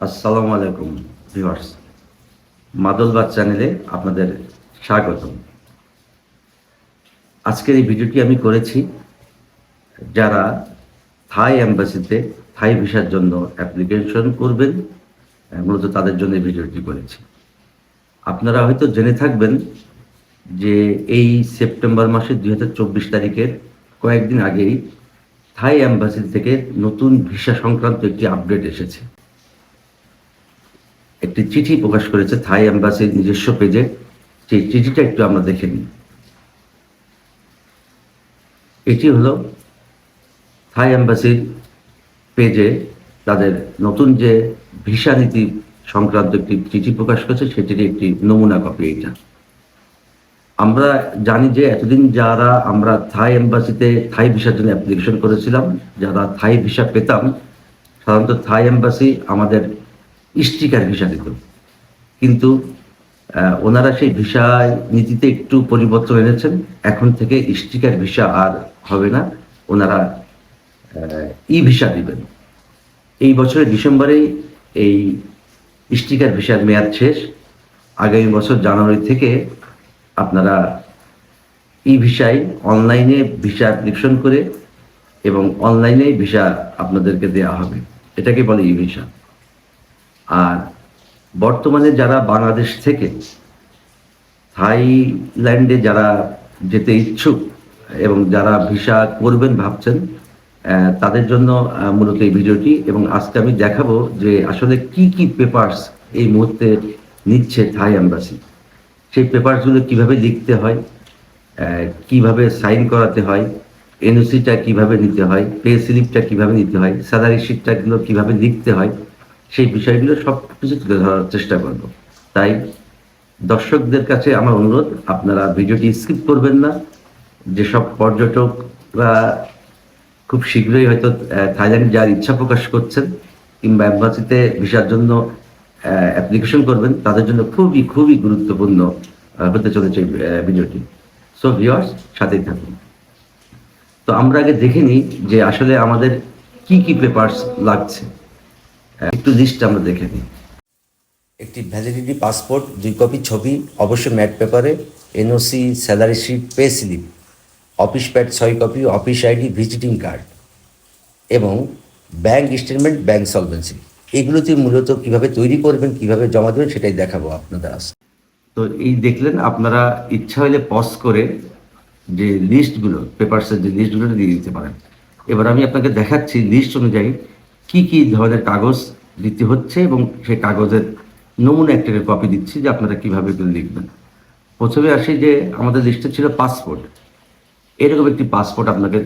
আসসালামু আলাইকুম ভিউয়ার্স। মাদলবাদ চ্যানেলে আপনাদের স্বাগত আজকের এই ভিডিওটি আমি করেছি যারা থাই অ্যাম্বাসিতে থাই ভিসার জন্য অ্যাপ্লিকেশন করবেন মূলত তাদের জন্য এই ভিডিওটি করেছি। আপনারা হয়তো জেনে থাকবেন যে এই সেপ্টেম্বর মাসের দুই হাজার চব্বিশ তারিখের কয়েকদিন আগেই থাই অ্যাম্বাসি থেকে নতুন ভিসা সংক্রান্ত একটি আপডেট এসেছে। একটি চিঠি প্রকাশ করেছে থাই অ্যাম্বাসির নিজস্ব পেজে। সেই চিঠিটা একটু আমরা দেখে নিই। এটি হলো থাই অ্যাম্বাসির পেজে তাদের নতুন যে ভিসা নীতি সংক্রান্ত একটি চিঠি প্রকাশ করেছে সেটির একটি নমুনা কপি এটা। আমরা জানি যে এতদিন যারা আমরা থাই এম্বাসিতে থাই ভিসার জন্য অ্যাপ্লিকেশন করেছিলাম, যারা থাই ভিসা পেতাম, সাধারণত থাই এম্বাসি আমাদের স্টিকার ভিসা দিত। কিন্তু ওনারা সেই ভিসা নীতিতে একটু পরিবর্তন এনেছেন। এখন থেকে স্টিকার ভিসা আর হবে না। ওনারা ই ভিসা দিবেন। এই বছরের ডিসেম্বরেই এই স্টিকার ভিসার মেয়াদ শেষ। আগামী বছর জানুয়ারি থেকে আপনারা ই ভিসায় অনলাইনে ভিসা অ্যাপ্লিকেশন করে এবং অনলাইনে ভিসা আপনাদেরকে দেওয়া হবে। এটাকে বলে ই ভিসা আর বর্তমানে যারা বাংলাদেশ থেকে থাইল্যান্ডে যারা যেতে ইচ্ছুক এবং যারা ভিসা করবেন ভাবছেন তাদের জন্য মূলত এই ভিডিওটি এবং আজকে আমি দেখাবো যে আসলে কি কি পেপারস এই মুহূর্তে নিচ্ছে থাই অ্যাম্বাসি সেই পেপারসগুলো কীভাবে লিখতে হয় কীভাবে সাইন করাতে হয় এনওসিটা কীভাবে নিতে হয় পে স্লিপটা কীভাবে নিতে হয় স্যালারি শিটটাগুলো কীভাবে লিখতে হয় সেই বিষয়গুলো সব কিছু তুলে ধরার চেষ্টা করব। তাই দর্শকদের কাছে আমার অনুরোধ, আপনারা ভিডিওটি স্কিপ করবেন না। যেসব পর্যটকরা খুব শীঘ্রই হয়তো থাইল্যান্ড যাওয়ার ইচ্ছা প্রকাশ করছেন কিংবা অ্যাম্বাসিতে ভিসার জন্য অ্যাপ্লিকেশন করবেন, তাদের জন্য খুবই খুবই গুরুত্বপূর্ণ হতে চলেছে ভিডিওটি। সো ভিওয়ার্স সাথেই থাকুন। তো আমরা আগে দেখে নিই যে আসলে আমাদের কি কি পেপারস লাগছে। একটু লিস্ট আমরা দেখে নিই। একটি ভ্যালিডিটি পাসপোর্ট দুই কপি ছবি অবশ্যই ম্যাট পেপারে NOC salary sheet pay slip office pad ছয় copy office ID visiting card এবং ব্যাংক স্টেটমেন্ট ব্যাংক সলভেন্সি এগুলোতে মূলত কীভাবে তৈরি করবেন কীভাবে জমা দেবেন সেটাই দেখাবো আপনাদের আজ তো এই দেখলেন আপনারা ইচ্ছা হলে পজ করে যে লিস্টগুলো পেপারসের যে লিস্টগুলো দিয়ে দিতে পারেন। এবার আমি আপনাকে দেখাচ্ছি লিস্ট অনুযায়ী কি কি ধরনের কাগজ দিতে হচ্ছে এবং সেই কাগজের নমুনা একটা কপি দিচ্ছি যে আপনারা কীভাবে এগুলো লিখবেন। প্রথমে আসি যে আমাদের লিস্টে ছিল পাসপোর্ট এরকম একটি পাসপোর্ট আপনাকে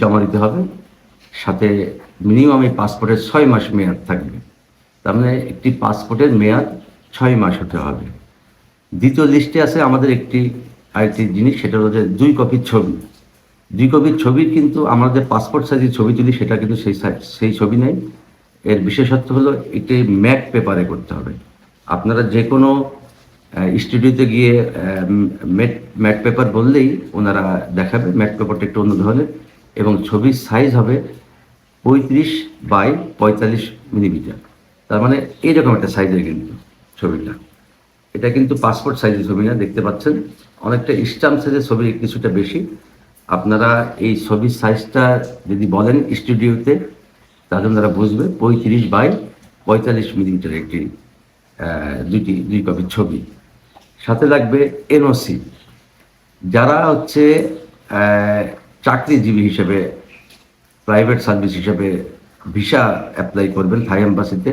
জমা দিতে হবে। সাথে মিনিমাম এই পাসপোর্টের ছয় মাস মেয়াদ থাকবে। তার মানে একটি পাসপোর্টের মেয়াদ ছয় মাস হতে হবে। দ্বিতীয় লিস্টে আছে আমাদের একটি আরেকটি জিনিস, সেটা হলো যে দুই কপির ছবি। দুই কপির ছবির কিন্তু আমাদের পাসপোর্ট সাইজের ছবি তুলি, সেটা কিন্তু সেই সাই- সেই ছবি নেই। এর বিশেষত্ব হলো এটি ম্যাট পেপারে করতে হবে। আপনারা যে কোনো স্টুডিওতে গিয়ে ম্যাট ম্যাট পেপার বললেই ওনারা দেখাবে। ম্যাট পেপারটা একটু অন্য ধরনের। এবং ছবির সাইজ হবে পঁয়ত্রিশ বাই পঁয়তাল্লিশ মিলিমিটার। তার মানে এইরকম একটা সাইজের কিন্তু ছবিটা। এটা কিন্তু পাসপোর্ট সাইজের ছবি না, দেখতে পাচ্ছেন? অনেকটা স্টাম্প সাইজের ছবি কিছুটা বেশি। আপনারা এই ছবির সাইজটা যদি বলেন স্টুডিওতে, তাহলে ওনারা বুঝবে পঁয়ত্রিশ বাই পঁয়তাল্লিশ মিলিমিটার একটি দুইটি, দুই কপির ছবি। সাথে লাগবে এনওসি। যারা হচ্ছে চাকরিজীবী হিসেবে, প্রাইভেট সার্ভিস হিসেবে ভিসা অ্যাপ্লাই করবেন থাই এম্বাসিতে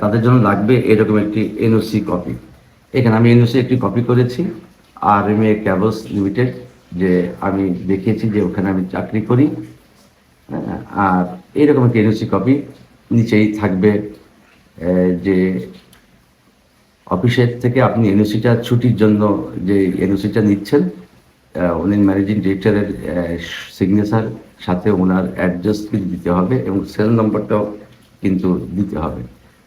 তাদের জন্য লাগবে এরকম একটি এনওসি কপি। এখানে আমি এনওসি একটি কপি করেছি আর এম এ ক্যাবস লিমিটেড। যে আমি দেখিয়েছি যে ওখানে আমি চাকরি করি আর এইরকম একটি এনওসি কপি নিচেই থাকবে যে অফিসের থেকে আপনি এনওসিটা ছুটির জন্য যে এনওসিটা নিচ্ছেন উনি ম্যানেজিং ডিরেক্টরের সিগনেচার সাথে ওনার অ্যাড্রেস কিন্তু দিতে হবে এবং সেল নম্বরটাও কিন্তু দিতে হবে।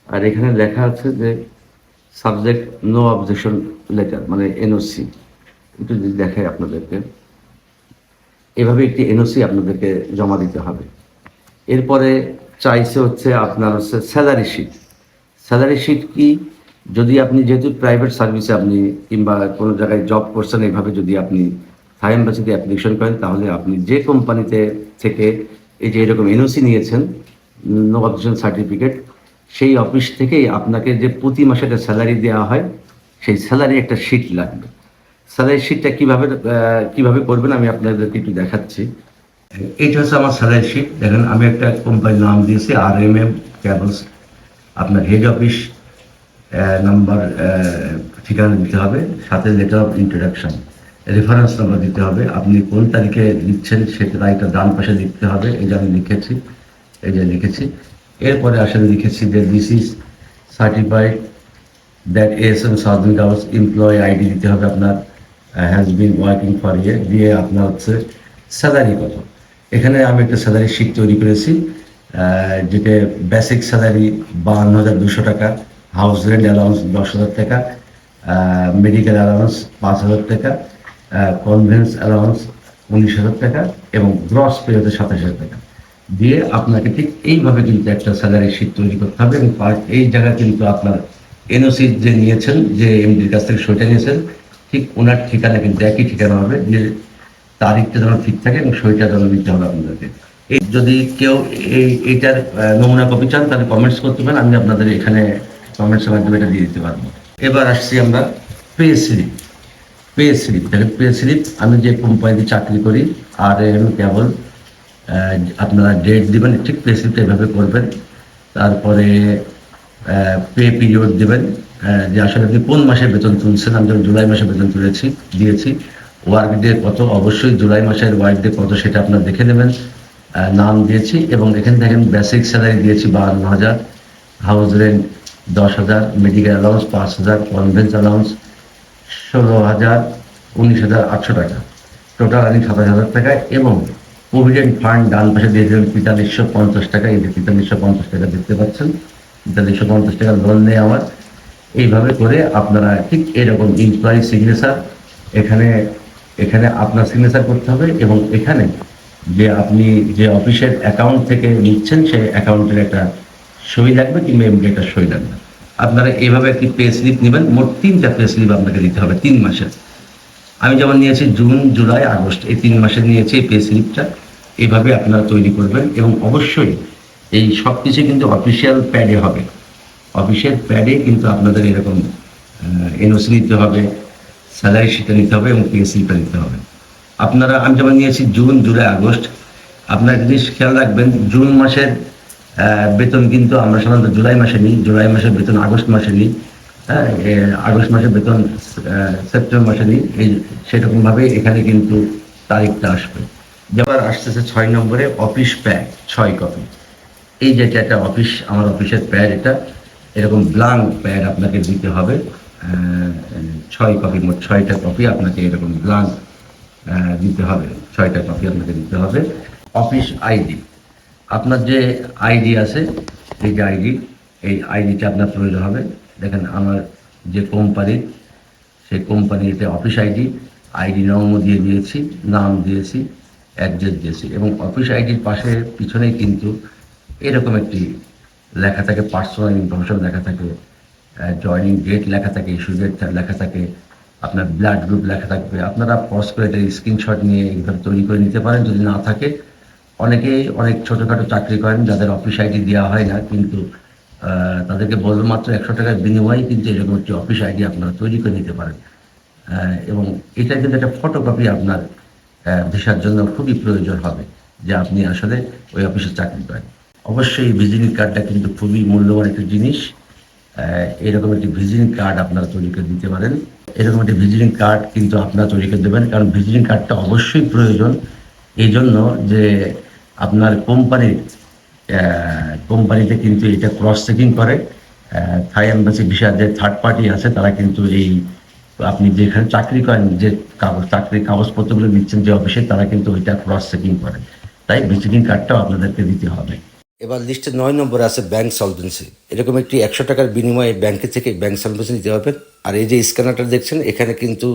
আর এখানে লেখা আছে যে সাবজেক্ট নো অবজেকশন লেটার মানে এনওসি একটু যদি দেখায় আপনাদেরকে। এভাবে একটি এনওসি আপনাদেরকে জমা দিতে হবে। এরপরে চাইছে হচ্ছে আপনার হচ্ছে স্যালারি শিট স্যালারি শিট কি? যদি আপনি যেহেতু প্রাইভেট সার্ভিসে আপনি কিংবা কোনো জায়গায় জব করছেন এইভাবে যদি আপনি থাই এম্বাসিতে অ্যাপ্লিকেশন করেন, তাহলে আপনি যে কোম্পানিতে থেকে এই যে এরকম এনওসি নিয়েছেন নো অবজেকশন সার্টিফিকেট সেই অফিস থেকেই আপনাকে যে প্রতি মাসে একটা স্যালারি দেওয়া হয়, সেই স্যালারি একটা শিট লাগবে। স্যালারি শিটটা কীভাবে কীভাবে করবেন আমি আপনাদেরকে একটু দেখাচ্ছি। এইটা হচ্ছে আমার স্যালারি শিট। দেখেন, আমি একটা কোম্পানির নাম দিয়েছি আর এম এম ক্যাবলস আপনার হেড অফিস নাম্বার ঠিকানা দিতে হবে, সাথে letter of introduction reference number দিতে হবে। আপনি কোন তারিখে দিচ্ছেন সেটা তারিখটা ডান পাশে লিখতে হবে। এই যে আমি লিখেছি, এই যে লিখেছি। এরপরে আসলে লিখেছি যে this is certified that S M Saudin Gaus employ ID দিতে হবে আপনার। হ্যাজ বিন ওয়ার্কিং ফর ইয়ে দিয়ে আপনার হচ্ছে স্যালারি কত? এখানে আমি একটা স্যালারি শিট তৈরি করেছি যেটা বেসিক স্যালারি বাহান্ন হাজার দুশো টাকা হাউস রেন্ট অ্যালাউন্স দশ হাজার টাকা মেডিকেল অ্যালাউন্স পাঁচ হাজার টাকা কনভেন্স অ্যালাউন্স উনিশ হাজার টাকা এবং গ্রস পে হচ্ছে সাতাশ হাজার টাকা। দিয়ে আপনাকে ঠিক এইভাবে কিন্তু একটা স্যালারি শিট তৈরি করতে হবে এবং এই জায়গায় কিন্তু আপনার এনওসি যে নিয়েছেন, যে এমডির কাছ থেকে সইটা নিয়েছেন ঠিক ওনার ঠিকানা কিন্তু একই ঠিকানা হবে। যে তারিখটা যেন ঠিক থাকে এবং সইটা যেন দিতে হবে আপনাদেরকে এই যদি কেউ এই এইটার নমুনা কপি চান, তাহলে কমেন্টস করতে পারেন। আমি আপনাদের এখানে কমেন্টসের মাধ্যমে এটা দিয়ে দিতে পারব। এবার আসছি আমরা পে স্লিপ পে স্লিপ দেখেন পে স্লিপ আমি যে কোম্পানিতে চাকরি করি আর এম কেবল আপনারা ডেট দিবেন, ঠিক পে স্লিপটা এভাবে করবেন। তারপরে পে পিরিয়ড দেবেন। যে আসলে আপনি কোন মাসে বেতন তুলছেন? আমি যখন জুলাই মাসে বেতন তুলেছি, দিয়েছি। ওয়ার্ক ডে কত? অবশ্যই জুলাই মাসের ওয়ার্ক ডে কত সেটা আপনার দেখে নেবেন। নাম দিয়েছি এবং এখানে দেখেন বেসিক স্যালারি দিয়েছি বাহান্ন হাজার। হাউস রেন্ট দশ হাজার মেডিকেল অ্যালাউন্স পাঁচ হাজার কনভেন্স অ্যালাউন্স ষোলো হাজার, উনিশ হাজার, আটশো টাকা। টোটাল আর্নিং সাতাশ হাজার টাকা এবং প্রভিডেন্ট ফান্ড ডান পাশে দিয়ে দেবেন তেতাল্লিশশো পঞ্চাশ টাকা। এই যে তেতাল্লিশশো পঞ্চাশ টাকা দেখতে পাচ্ছেন। তেতাল্লিশশো পঞ্চাশ টাকা লোন নেই আমার। এইভাবে করে আপনারা ঠিক এরকম এমপ্লয়ি সিগনেচার এখানে এখানে আপনার সিগনেচার করতে হবে এবং এখানে যে আপনি যে অফিসের অ্যাকাউন্ট থেকে নিচ্ছেন সেই অ্যাকাউন্টের একটা সই লাগবে কিংবা এমনি একটা সই লাগবে। আপনারা এইভাবে একটি পে স্লিপ নেবেন, মোট তিনটা পে স্লিপ আপনাকে দিতে হবে তিন মাসের। আমি যেমন নিয়েছি জুন, জুলাই, আগস্ট, এই তিন মাসে নিয়েছি এই পে স্লিপটা এভাবে আপনারা তৈরি করবেন এবং অবশ্যই এই সব কিছু কিন্তু অফিসিয়াল প্যাডে হবে। অফিসিয়াল প্যাডে কিন্তু আপনাদের এরকম এনওসি নিতে হবে স্যালারি শিটটা নিতে হবে এবং পে স্লিপটা নিতে হবে। আপনারা, আমি যেমন নিয়েছি জুন, জুলাই, আগস্ট, আপনারা জিনিস খেয়াল রাখবেন, জুন মাসের বেতন কিন্তু আমরা সাধারণত জুলাই মাসে নিই, জুলাই মাসের বেতন আগস্ট মাসে নিই হ্যাঁ আগস্ট মাসের বেতন সেপ্টেম্বর মাসে নিই, এই সেরকমভাবে এখানে কিন্তু তারিখটা আসবে। যেবার আসতেছে ছয় নম্বরে অফিস প্যাড, ছয় কপি। এই যেটা একটা অফিস, আমার অফিসের প্যাড এটা এরকম ব্লাঙ্ক প্যাড আপনাকে দিতে হবে ছয় কপি মোট ছয়টা কপি আপনাকে এরকম ব্লাঙ্ক দিতে হবে, ছয়টা কপি আপনাকে দিতে হবে। অফিস আইডি আপনার যে আইডি আছে, এই যে আইডি এই আইডিটা আপনার প্রয়োজন হবে। দেখেন আমার যে কোম্পানির সেই কোম্পানিতে অফিস আইডি আইডি নম্বর দিয়ে দিয়েছি, নাম দিয়েছি অ্যাড্রেস দিয়েছি এবং অফিস আইডির পাশে, পিছনেই কিন্তু এরকম একটি লেখা থাকে পার্সোনাল ইনফরমেশন লেখা থাকে জয়নিং ডেট লেখা থাকে ইস্যু ডেট লেখা থাকে, আপনার ব্লাড গ্রুপ লেখা থাকবে। আপনারা পজ করে এটা স্ক্রিনশট নিয়ে এইভাবে তৈরি করে নিতে পারেন। যদি না থাকে, অনেকেই অনেক ছোটোখাটো চাকরি করেন, যাদের অফিস আইডি দেওয়া হয় না, কিন্তু তাদেরকে বলব মাত্র একশো টাকার বিনিময়ে কিন্তু এরকম একটি অফিস আইডি আপনারা তৈরি করে নিতে পারেন। এবং এটা কিন্তু একটা ফটোকপি আপনার ভিসার জন্য খুবই প্রয়োজন হবে, যে আপনি আসলে ওই অফিসে চাকরি করেন। অবশ্যই ভিজিটিং কার্ডটা কিন্তু খুবই মূল্যবান একটা জিনিস। এরকম একটি ভিজিটিং কার্ড আপনারা তৈরি করে দিতে পারেন। এরকম একটি ভিজিটিং কার্ড কিন্তু আপনারা তৈরি করে দেবেন, কারণ ভিজিটিং কার্ডটা অবশ্যই প্রয়োজন। এই জন্য যে আপনার কোম্পানির কোম্পানিতে কিন্তু এটা ক্রস চেকিং করে। থাই এম্বাসি ভিসার যে থার্ড পার্টি আছে, তারা কিন্তু এই আপনি যেখানে চাকরি করেন, যে কাগজ, চাকরির কাগজপত্রগুলো নিচ্ছেন যে অফিসে, তারা কিন্তু ওইটা ক্রস চেকিং করে। তাই ভিজিটিং কার্ডটাও আপনাদেরকে দিতে হবে। এবার লিস্টে নয় নম্বরে আছে ব্যাংক সলভেন্সি। এরকম একটি একশো টাকার বিনিময়ে ব্যাংকে থেকে ব্যাংক সলভেন্সি দিতে হবে আর এই যে স্ক্যানারটা দেখছেন, এখানে কিন্তু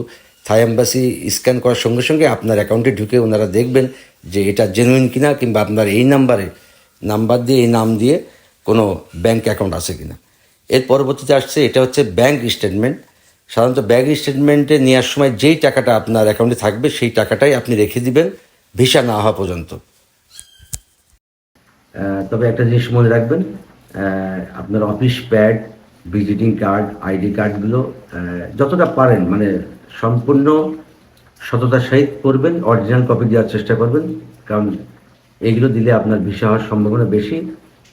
থাই অ্যাম্বাসি স্ক্যান করার সঙ্গে সঙ্গে আপনার অ্যাকাউন্টে ঢুকে ওনারা দেখবেন যে এটা জেনুইন কিনা কিংবা আপনার এই নাম্বারে নাম্বার দিয়ে, এই নাম দিয়ে কোনো ব্যাংক অ্যাকাউন্ট আছে কিনা। এর পরবর্তীতে আসছে, এটা হচ্ছে ব্যাংক স্টেটমেন্ট। সাধারণত ব্যাংক স্টেটমেন্টে নেওয়ার সময় যেই টাকাটা আপনার অ্যাকাউন্টে থাকবে, সেই টাকাটাই আপনি রেখে দিবেন, ভিসা না হওয়া পর্যন্ত। তবে একটা জিনিস মনে রাখবেন আপনার office pad visiting card ID কার্ডগুলো যতটা পারেন মানে সম্পূর্ণ সততার সহিত করবেন অরিজিনাল কপি দেওয়ার চেষ্টা করবেন, কারণ এগুলো দিলে আপনার ভিসা হওয়ার সম্ভাবনা বেশি।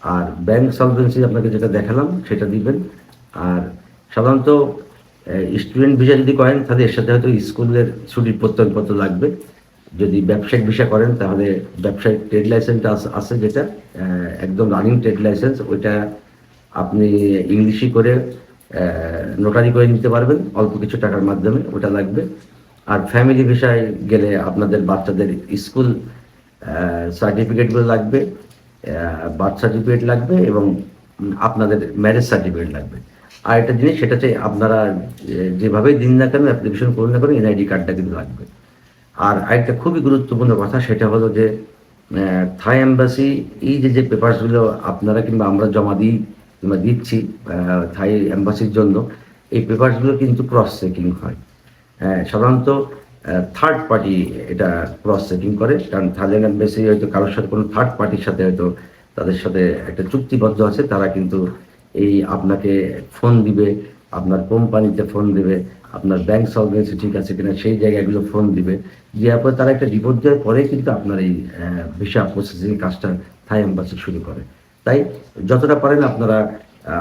আর ব্যাংক সলভেন্সি আপনাকে যেটা দেখালাম, সেটা দিবেন। আর সাধারণত স্টুডেন্ট ভিসা যদি করেন, তাহলে এর সাথে হয়তো স্কুলের ছুটির প্রত্যয়নপত্র লাগবে। যদি ব্যবসায়িক ভিসা করেন, তাহলে ব্যবসায়িক ট্রেড লাইসেন্সটা আছে যেটা একদম রানিং ট্রেড লাইসেন্স ওইটা আপনি ইংলিশে করে নোটারি করে নিতে পারবেন, অল্প কিছু টাকার মাধ্যমে ওটা লাগবে। আর ফ্যামিলি ভিসায় গেলে আপনাদের বাচ্চাদের স্কুল সার্টিফিকেটগুলো লাগবে বার্থ সার্টিফিকেট লাগবে এবং আপনাদের ম্যারেজ সার্টিফিকেট লাগবে। আর একটা জিনিস, সেটা চাই আপনারা যেভাবেই দিন না কেন অ্যাপ্লিকেশন করুন না কেন, এনআইডি কার্ডটা কিন্তু লাগবে। আর আরেকটা খুবই গুরুত্বপূর্ণ কথা সেটা হলো যে থাই এম্বাসি এই যে যে পেপারসগুলো আপনারা কিংবা আমরা জমা দিই কিংবা দিচ্ছি থাই এম্বাসির জন্য এই পেপারসগুলো কিন্তু ক্রস চেকিং হয়। হ্যাঁ, সাধারণত থার্ড পার্টি এটা ক্রস চেকিং করে কারণ থাইল্যান্ড এম্বাসি হয়তো কারোর সাথে কোনো থার্ড পার্টির সাথে হয়তো তাদের সাথে একটা চুক্তিবদ্ধ আছে তারা কিন্তু এই আপনাকে ফোন দিবে আপনার কোম্পানিতে ফোন দিবে আপনার ব্যাংক সলভেন্সি ঠিক আছে কিনা, সেই জায়গাগুলো ফোন দিবে। দেওয়ার পরে তারা একটা রিপোর্ট দেওয়ার পরে কিন্তু আপনার এই ভিসা প্রসেসিং কাজটা থাই এম্বাসি শুরু করে। তাই যতটা পারেন আপনারা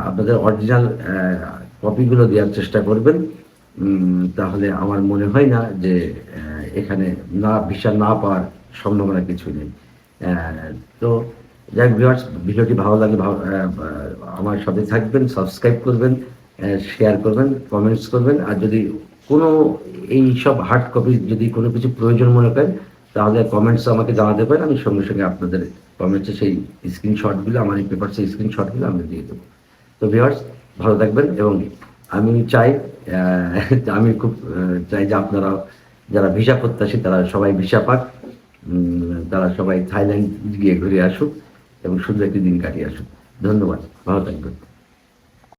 আপনাদের অরিজিনাল কপিগুলো দেওয়ার চেষ্টা করবেন। তাহলে আমার মনে হয় না যে এখানে না ভিসা না পাওয়ার সম্ভাবনা কিছু নেই। তো যাই ভিউয়ার্স ভিডিওটি ভালো লাগলে আমার সাথে থাকবেন সাবস্ক্রাইব করবেন। শেয়ার করবেন কমেন্টস করবেন। আর যদি কোনো এই সব হার্ড কপি যদি কোনো কিছু প্রয়োজন মনে করেন, তাহলে কমেন্টস আমাকে জানাতে পারেন। আমি সঙ্গে সঙ্গে আপনাদের কমেন্টসে সেই স্ক্রিনশটগুলো আমার এই পেপারসের স্ক্রিনশটগুলো আমি দিয়ে দেবো। তো ভিউয়ার্স ভালো থাকবেন এবং আমি চাই আমি খুব চাই যে আপনারা যারা ভিসা প্রত্যাশী, তারা সবাই ভিসা পাক। তারা সবাই থাইল্যান্ড গিয়ে ঘুরে আসুক এবং সুন্দর একটি দিন কাটিয়ে আসুক। ধন্যবাদ। ভালো থাকবেন।